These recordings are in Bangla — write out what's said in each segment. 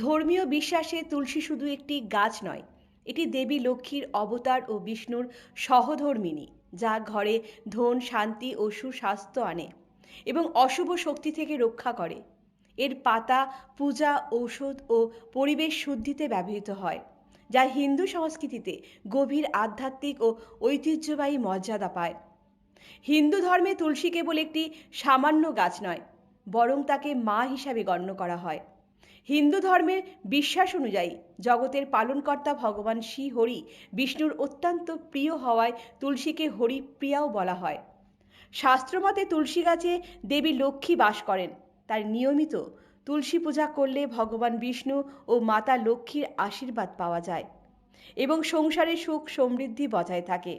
ধর্মীয় বিশ্বাসে তুলসী শুধু একটি গাছ নয়, এটি দেবী লক্ষ্মীর অবতার ও বিষ্ণুর সহধর্মিণী, যা ঘরে ধন, শান্তি ও সুস্বাস্থ্য আনে এবং অশুভ শক্তি থেকে রক্ষা করে। এর পাতা, পূজা, ঔষধ ও পরিবেশ শুদ্ধিতে ব্যবহৃত হয়, যা হিন্দু সংস্কৃতিতে গভীর আধ্যাত্মিক ও ঐতিহ্যবাহী মর্যাদা পায়। হিন্দু ধর্মে তুলসী কেবল একটি সামান্য গাছ নয়, বরং তাকে মা হিসাবে গণ্য করা হয়। হিন্দু ধর্মের বিশ্বাস অনুযায়ী জগতের পালনকর্তা ভগবান শ্রী হরি বিষ্ণুর অত্যন্ত প্রিয় হওয়ায় তুলসীকে হরিপ্রিয়াও বলা হয়। শাস্ত্রমতে তুলসী গাছে দেবী লক্ষ্মী বাস করেন। তার নিয়মিত তুলসী পূজা করলে ভগবান বিষ্ণু ও মাতা লক্ষ্মীর আশীর্বাদ পাওয়া যায় এবং সংসারে সুখ সমৃদ্ধি বজায় থাকে।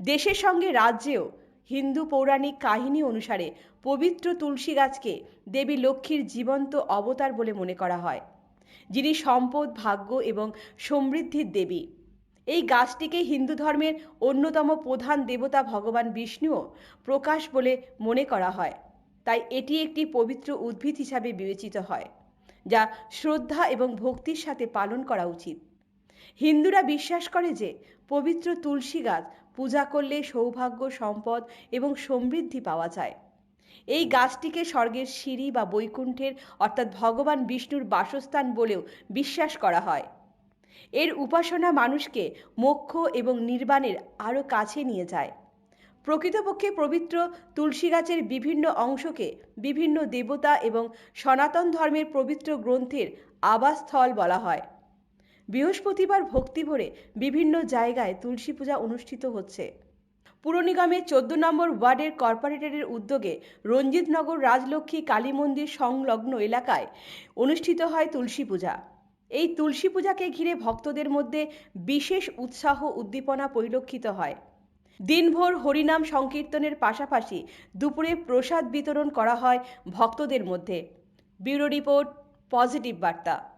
দেশের সঙ্গে রাজ্যেও হিন্দু পৌরাণিক কাহিনী অনুসারে পবিত্র তুলসী গাছকে দেবী লক্ষ্মীর জীবন্ত অবতার বলে মনে করা হয়, যিনি সম্পদ, ভাগ্য এবং সমৃদ্ধির দেবী। এই গাছটিকে হিন্দু ধর্মের অন্যতম প্রধান দেবতা ভগবান বিষ্ণুও প্রকাশ বলে মনে করা হয়, তাই এটি একটি পবিত্র উদ্ভিদ হিসাবে বিবেচিত হয়, যা শ্রদ্ধা এবং ভক্তির সাথে পালন করা উচিত। হিন্দুরা বিশ্বাস করে যে পবিত্র তুলসী গাছ পূজা করলে সৌভাগ্য, সম্পদ এবং সমৃদ্ধি পাওয়া যায়। এই গাছটিকে স্বর্গের সিঁড়ি বা বৈকুণ্ঠের অর্থাৎ ভগবান বিষ্ণুর বাসস্থান বলেও বিশ্বাস করা হয়। এর উপাসনা মানুষকে মোক্ষ এবং নির্বাণের আরও কাছে নিয়ে যায়। প্রকৃতপক্ষে পবিত্র তুলসী গাছের বিভিন্ন অংশকে বিভিন্ন দেবতা এবং সনাতন ধর্মের পবিত্র গ্রন্থের আবাসস্থল বলা হয়। বৃহস্পতিবার ভক্তি ভরে বিভিন্ন জায়গায় তুলসী পূজা অনুষ্ঠিত হচ্ছে। পুর নিগমের চোদ্দ নম্বর ওয়ার্ডের কর্পোরেটরের উদ্যোগে রঞ্জিতনগর রাজলক্ষ্মী কালী মন্দির সংলগ্ন এলাকায় অনুষ্ঠিত হয় তুলসী পূজা। এই তুলসী পূজাকে ঘিরে ভক্তদের মধ্যে বিশেষ উৎসাহ উদ্দীপনা পরিলক্ষিত হয়। দিনভর হরিনাম সংকীর্তনের পাশাপাশি দুপুরে প্রসাদ বিতরণ করা হয় ভক্তদের মধ্যে। ব্যুরো রিপোর্ট, পজিটিভ বার্তা।